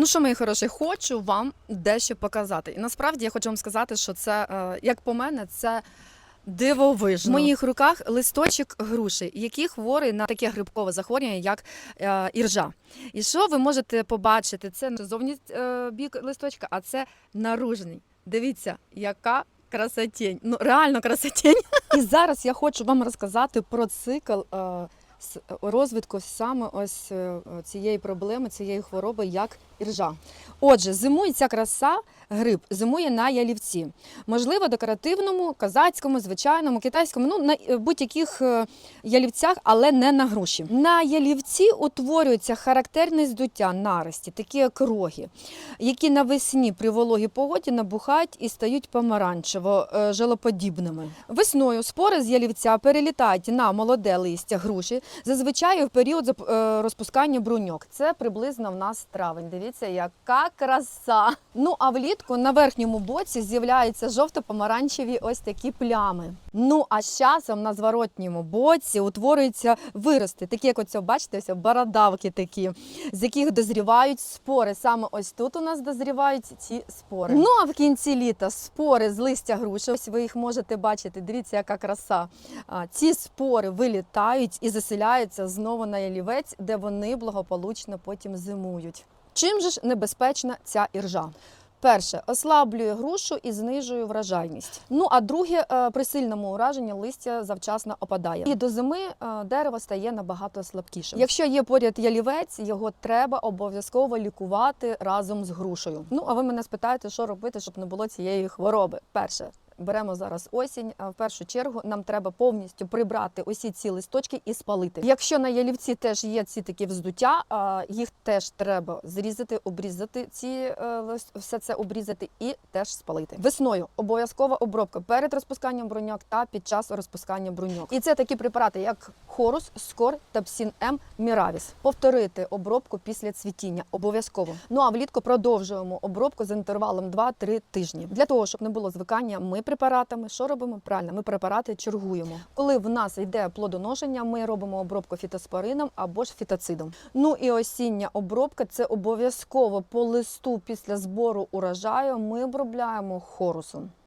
Ну що, мої хороші, хочу вам дещо показати. І насправді я хочу вам сказати, що це, е, як по мене, це дивовижно. В моїх руках листочок груші, який хворий на таке грибкове захворювання, як е, іржа. І що ви можете побачити? Це не зовні е, бік листочка, а це наружний. Дивіться, яка. Красотень, ну реально красотень. І зараз я хочу вам розказати про цикл розвитку саме ось е, цієї проблеми, цієї хвороби, як іржа. Отже, зимує ця краса, гриб зимує на ялівці. Можливо, декоративному, казацькому, звичайному, китайському, ну на е, будь-яких е, ялівцях, але не на груші. На ялівці утворюється характерне здуття нарості, такі як роги, які навесні при вологій погоді набухають і стають помаранчево е, желоподібними. Весною спори з ялівця перелітають на молоде листя груші, зазвичай в період розпускання бруньок. Це приблизно в нас травень. Дивіться, яка краса. Ну а влітку на верхньому боці з'являються жовто-помаранчеві ось такі плями. Ну а з часом на зворотньому боці утворюються вирости, такі як оце, бачите, ось бородавки такі, з яких дозрівають спори. Саме ось тут у нас дозрівають ці спори. Ну а в кінці літа спори з листя груші. Ось ви їх можете бачити. Дивіться, яка краса. Ці спори вилітають і заселяються знову на ялівець, де вони благополучно потім зимують. Чим же ж небезпечна ця іржа? Перше ослаблює грушу і знижує вражайність. Ну а друге, е, при сильному ураженні листя завчасно опадає. І до зими е, дерево стає набагато слабкішим. Якщо є поряд ялівець, його треба обов'язково лікувати разом з грушею. Ну а ви мене спитаєте, що робити, щоб не було цієї хвороби. Перше. Беремо зараз осінь. В першу чергу нам треба повністю прибрати усі ці листочки і спалити. Якщо на ялівці теж є ці такі вздуття, їх теж треба зрізати, обрізати ці е, все це обрізати і теж спалити. Весною обов'язкова обробка перед розпусканням бруньок та під час розпускання бруньок. І це такі препарати, як хорус, скор та псін М Міравіс. Повторити обробку після цвітіння обов'язково. Ну а влітку продовжуємо обробку з інтервалом 2-3 тижні. Для того, щоб не було звикання, ми препаратами що робимо? Правильно, ми препарати чергуємо. Коли в нас йде плодоношення, ми робимо обробку фітоспорином або ж фітоцидом. Ну і осіння обробка це обов'язково по листу після збору урожаю. Ми обробляємо хорусом.